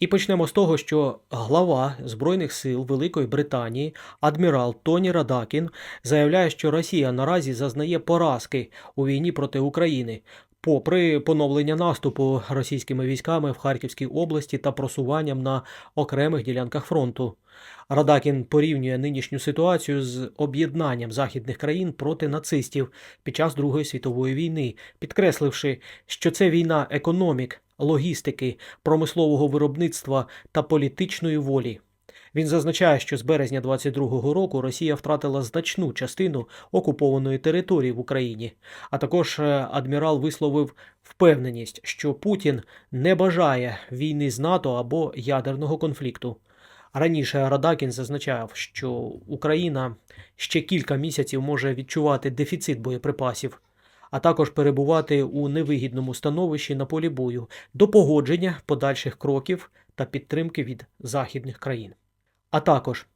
І почнемо з того, що глава Збройних сил Великої Британії, адмірал Тоні Радакін, заявляє, що Росія наразі зазнає поразки у війні проти України, попри поновлення наступу російськими військами в Харківській області та просуванням на окремих ділянках фронту. Радакін порівнює нинішню ситуацію з об'єднанням західних країн проти нацистів під час Другої світової війни, підкресливши, що це війна економік, логістики, промислового виробництва та політичної волі. Він зазначає, що з березня 22-го року Росія втратила значну частину окупованої території в Україні. А також е, адмірал висловив впевненість, що Путін не бажає війни з НАТО або ядерного конфлікту. Раніше Радакін зазначав, що Україна ще кілька місяців може відчувати дефіцит боєприпасів, а також перебувати у невигідному становищі на полі бою до погодження подальших кроків та підтримки від західних країн. А також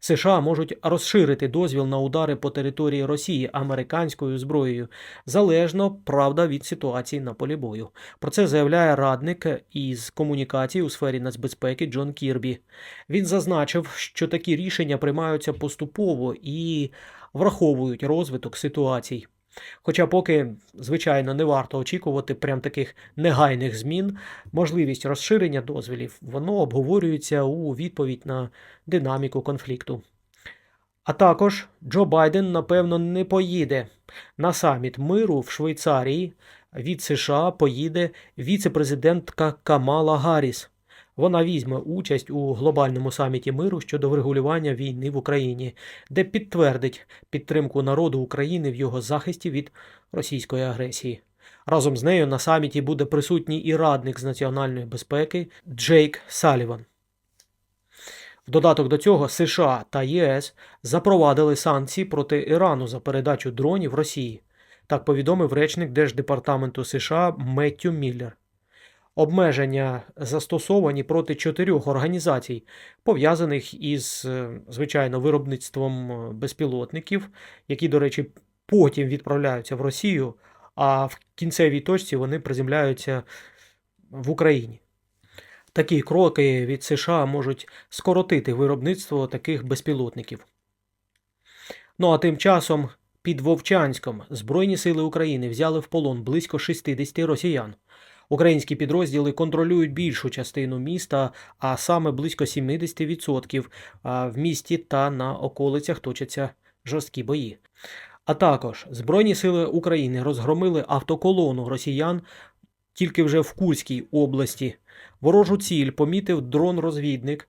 США можуть розширити дозвіл на удари по території Росії американською зброєю, залежно правда від ситуації на полі бою. Про це заявляє радник із комунікацій у сфері нацбезпеки Джон Кірбі. Він зазначив, що такі рішення приймаються поступово і враховують розвиток ситуацій. Хоча поки, звичайно, не варто очікувати прям таких негайних змін, можливість розширення дозволів воно обговорюється у відповідь на динаміку конфлікту. А також Джо Байден, напевно, не поїде на саміт миру в Швейцарії. Від США поїде віце-президентка Камала Гарріс. Вона візьме участь у глобальному саміті миру щодо врегулювання війни в Україні, де підтвердить підтримку народу України в його захисті від російської агресії. Разом з нею на саміті буде присутній і радник з національної безпеки Джейк Саліван. В додаток до цього США та ЄС запровадили санкції проти Ірану за передачу дронів Росії. Так повідомив речник Держдепартаменту США Меттю Міллер. Обмеження застосовані проти чотирьох організацій, пов'язаних із, е, звичайно, виробництвом е, безпілотників, які, до речі, потім відправляються в Росію, а в кінцевій точці вони приземляються в Україні. Такі кроки від США можуть скоротити виробництво таких безпілотників. Ну а тим часом під Вовчанськом Збройні сили України взяли в полон близько 60 росіян. Українські підрозділи контролюють більшу частину міста, а саме близько 70% в місті та на околицях точаться жорсткі бої. А також Збройні сили України розгромили автоколону росіян тільки вже в Курській області. Ворожу ціль помітив дрон-розвідник,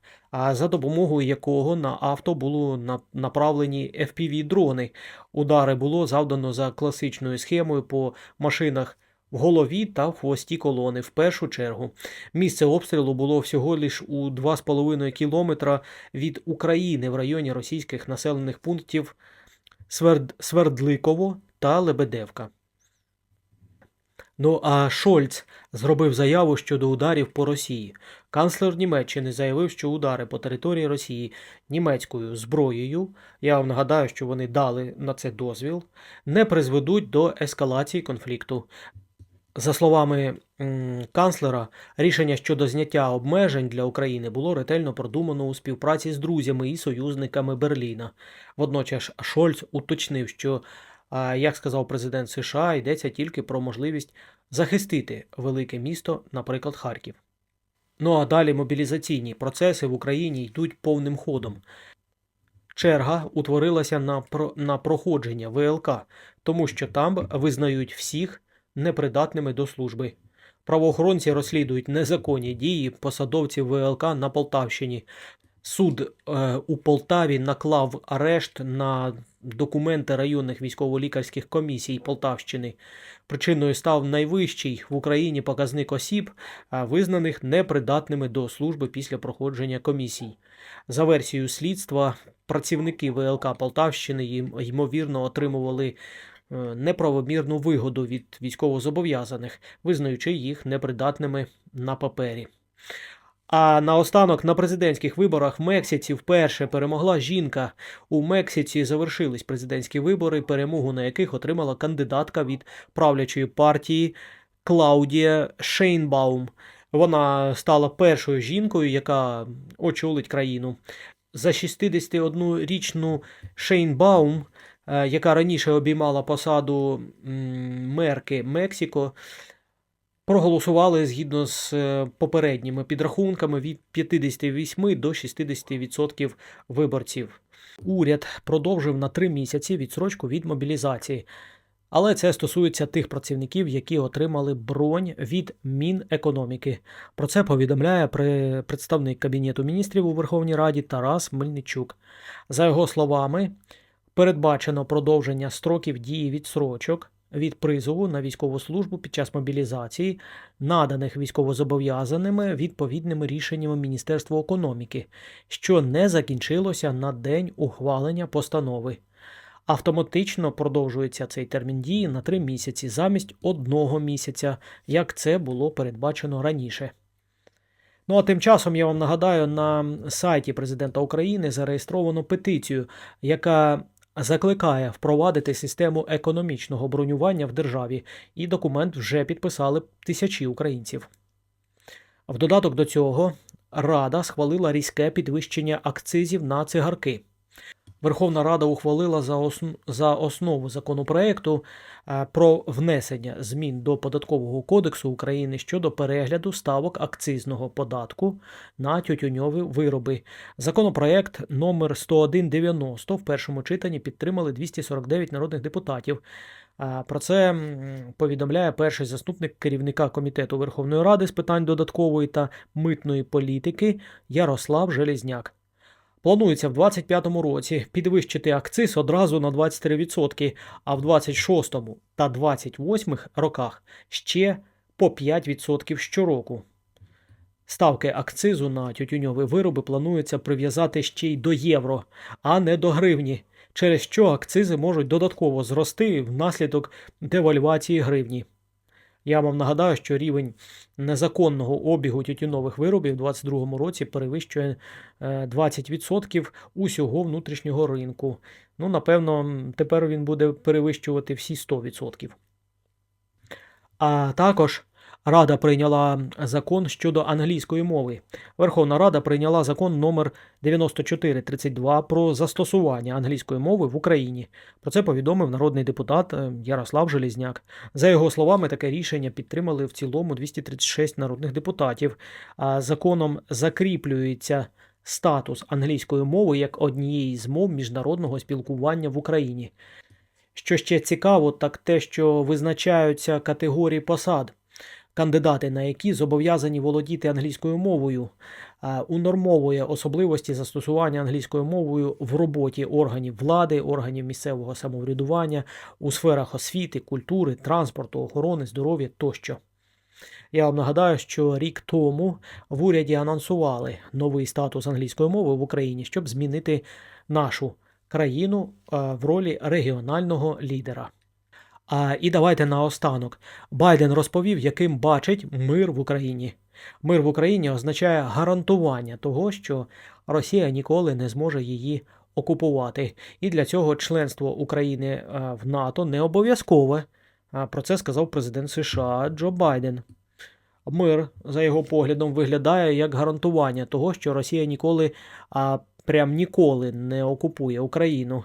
за допомогою якого на авто було на- направлені FPV-дрони. Удари було завдано за класичною схемою по машинах голові та в хвості колони в першу чергу. Місце обстрілу було всього лиш у 2,5 кілометра від України в районі російських населених пунктів Сверд... Свердликово та Лебедевка. Ну а Шольц зробив заяву щодо ударів по Росії. Канцлер Німеччини заявив, що удари по території Росії німецькою зброєю, я вам нагадаю, що вони дали на це дозвіл, не призведуть до ескалації конфлікту. За словами канцлера, рішення щодо зняття обмежень для України було ретельно продумано у співпраці з друзями і союзниками Берліна. Водночас Шольц уточнив, що, як сказав президент США, йдеться тільки про можливість захистити велике місто, наприклад, Харків. Ну а далі мобілізаційні процеси в Україні йдуть повним ходом. Черга утворилася на, про- на проходження ВЛК, тому що там визнають всіх непридатними до служби. Правоохоронці розслідують незаконні дії посадовців ВЛК на Полтавщині. Суд е, у Полтаві наклав арешт на документи районних військово-лікарських комісій Полтавщини. Причиною став найвищий в Україні показник осіб, визнаних непридатними до служби після проходження комісій. За версією слідства, працівники ВЛК Полтавщини ймовірно отримували е, неправомірну вигоду від військовозобов'язаних, визнаючи їх непридатними на папері. А наостанок на президентських виборах в Мексиці вперше перемогла жінка. У Мексиці завершились президентські вибори, перемогу на яких отримала кандидатка від правлячої партії Клаудія Шейнбаум. Вона стала першою жінкою, яка очолить країну. За 61-річну Шейнбаум, е, яка раніше обіймала посаду мерки Мексико, проголосували згідно з е, попередніми підрахунками від 58 до 60% виборців. Уряд продовжив на три місяці відсрочку від мобілізації. Але це стосується тих працівників, які отримали бронь від Мінекономіки. Про це повідомляє представник Кабінету міністрів у Верховній Раді Тарас Мельничук. За його словами, передбачено продовження строків дії відсрочок від призову на військову службу під час мобілізації, наданих військовозобов'язаними відповідними рішеннями Міністерства економіки, що не закінчилося на день ухвалення постанови. Автоматично продовжується цей термін дії на три місяці замість одного місяця, як це було передбачено раніше. Ну а тим часом я вам нагадаю, на сайті президента України зареєстровано петицію, яка закликає впровадити систему економічного бронювання в державі, і документ вже підписали тисячі українців. В додаток до цього Рада схвалила різке підвищення акцизів на цигарки. Верховна Рада ухвалила за, осн- за основу законопроекту е, про внесення змін до податкового кодексу України щодо перегляду ставок акцизного податку на тютюньові вироби. Законопроект номер 10190 в першому читанні підтримали 249 народних депутатів. Е, Про це повідомляє перший заступник керівника комітету Верховної Ради з питань додаткової та митної політики Ярослав Железняк. Планується в 2025 році підвищити акциз одразу на 23%, а в 2026 та 2028 роках ще по 5% щороку. Ставки акцизу на тютюньові вироби планується прив'язати ще й до євро, а не до гривні, через що акцизи можуть додатково зрости внаслідок девальвації гривні. Я вам нагадаю, що рівень незаконного обігу тютюнових виробів у 2022 році перевищує е, 20% усього внутрішнього ринку. Ну, напевно, тепер він буде перевищувати всі 100%. А також Рада прийняла закон щодо англійської мови. Верховна Рада прийняла закон номер 9432 про застосування англійської мови в Україні. Про це повідомив народний депутат е, Ярослав Желізняк. За його словами, таке рішення підтримали в цілому 236 народних депутатів. Законом закріплюється статус англійської мови як однієї з мов міжнародного спілкування в Україні. Що ще цікаво, так те, що визначаються категорії посад, кандидати на які зобов'язані володіти англійською мовою, унормовує особливості застосування англійською мовою в роботі органів влади, органів місцевого самоврядування у сферах освіти, культури, транспорту, охорони, здоров'я тощо. Я вам нагадаю, що рік тому в уряді анонсували новий статус англійської мови в Україні, щоб змінити нашу країну в ролі регіонального лідера. А, і давайте наостанок. Байден розповів, яким бачить мир в Україні. Мир в Україні означає гарантування того, що Росія ніколи не зможе її окупувати. І для цього членство України е, в НАТО не обов'язкове. Про це сказав президент США Джо Байден. Мир, за його поглядом, виглядає як гарантування того, що Росія ніколи, а прям ніколи не окупує Україну.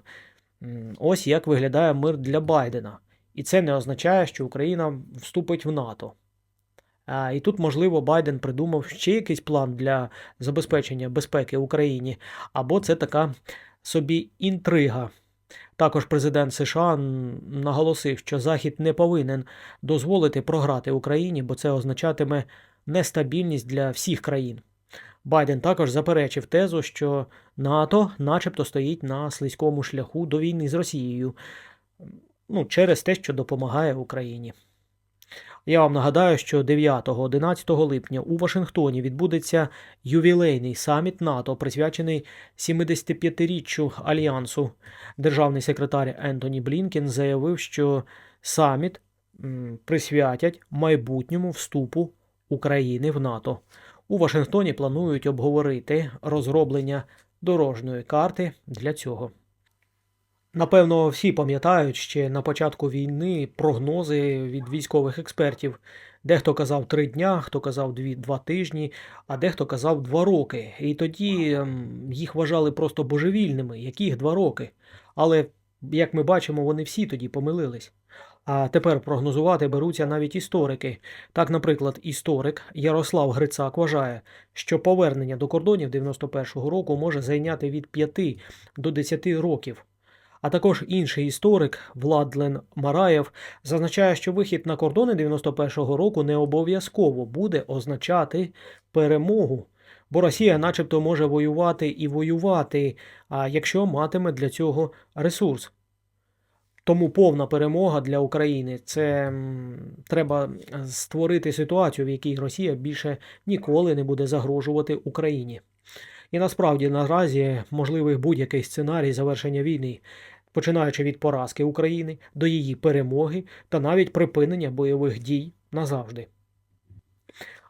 Ось як виглядає мир для Байдена. І це не означає, що Україна вступить в НАТО. І тут, можливо, Байден придумав ще якийсь план для забезпечення безпеки Україні, або це така собі інтрига. Також президент США наголосив, що Захід не повинен дозволити програти Україні, бо це означатиме нестабільність для всіх країн. Байден також заперечив тезу, що НАТО начебто стоїть на слизькому шляху до війни з Росією ну, через те, що допомагає Україні. Я вам нагадаю, що 9-11 липня у Вашингтоні відбудеться ювілейний саміт НАТО, присвячений 75-річчю альянсу. Державний секретар Ентоні Блінкен заявив, що саміт присвятять майбутньому вступу України в НАТО. У Вашингтоні планують обговорити розроблення дорожньої карти для цього. Напевно, всі пам'ятають ще на початку війни прогнози від військових експертів, Дехто казав три дня, хто казав дві, два тижні, а дехто казав два роки. І тоді ем, їх вважали просто божевільними, яких два роки. Але, як ми бачимо, вони всі тоді помилились. А тепер прогнозувати беруться навіть історики. Так, наприклад, історик Ярослав Грицак вважає, що повернення до кордонів 91-го року може зайняти від 5 до 10 років. А також інший історик Владлен Мараєв зазначає, що вихід на кордони 91-го року не обов'язково буде означати перемогу, бо Росія, начебто, може воювати і воювати, а якщо матиме для цього ресурс. Тому повна перемога для України це треба створити ситуацію, в якій Росія більше ніколи не буде загрожувати Україні. І насправді наразі можливий будь-який сценарій завершення війни, починаючи від поразки України до її перемоги та навіть припинення бойових дій назавжди.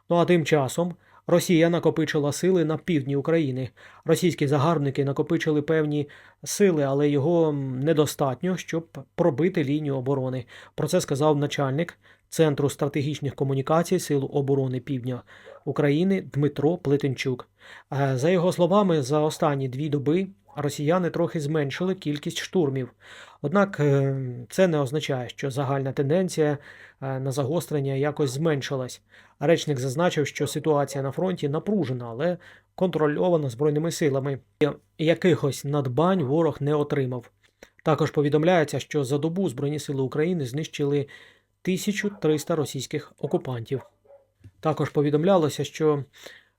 Ну а тим часом Росія накопичила сили на півдні України. Російські загарбники накопичили певні сили, але його недостатньо, щоб пробити лінію оборони. Про це сказав начальник Центру стратегічних комунікацій Сил оборони Півдня України Дмитро Плетенчук. Е, За його словами, за останні дві доби росіяни трохи зменшили кількість штурмів. Однак е, це не означає, що загальна тенденція е, на загострення якось зменшилась. Речник зазначив, що ситуація на фронті напружена, але контрольована збройними силами. Якихось надбань ворог не отримав. Також повідомляється, що за добу Збройні сили України знищили 1300 російських окупантів. Також повідомлялося, що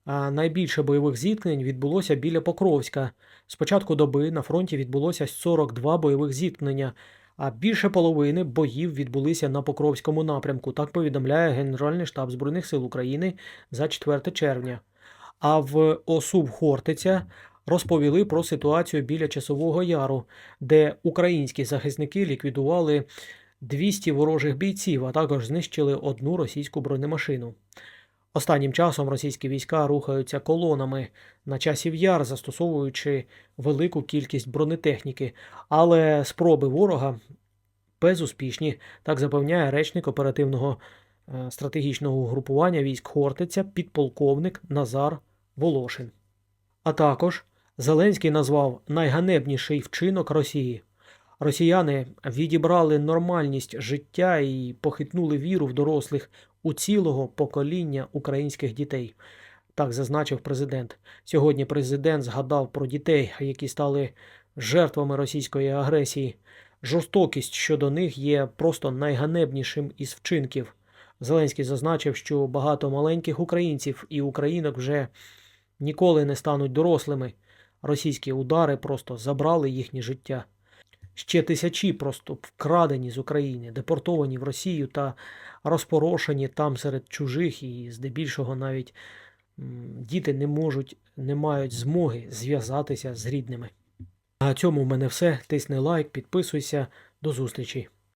найбільше бойових зіткнень відбулося біля Покровська. З початку доби на фронті відбулося 42 бойових зіткнення, а більше половини боїв відбулися на Покровському напрямку. Так повідомляє Генеральний штаб Збройних сил України за 4 червня. А в ОСУ Хортиця розповіли про ситуацію біля Часового Яру, де українські захисники ліквідували 200 ворожих бійців, а також знищили одну російську бронемашину. Останнім часом російські війська рухаються колонами на часів яр, застосовуючи велику кількість бронетехніки, але спроби ворога безуспішні, так запевняє речник оперативного е, стратегічного угрупування військ Хортиця підполковник Назар Волошин. А також Зеленський назвав найганебніший вчинок Росії. Росіяни відібрали нормальність життя і похитнули віру в дорослих у цілого покоління українських дітей. Так зазначив президент. Сьогодні президент згадав про дітей, які стали жертвами російської агресії. Жорстокість щодо них є просто найганебнішим із вчинків. Зеленський зазначив, що багато маленьких українців і українок вже ніколи не стануть дорослими. Російські удари просто забрали їхнє життя. Ще тисячі просто вкрадені з України, депортовані в Росію та розпорошені там серед чужих, і здебільшого навіть діти не можуть, не мають змоги зв'язатися з рідними. На цьому в мене все. Тисни лайк, підписуйся. До зустрічі!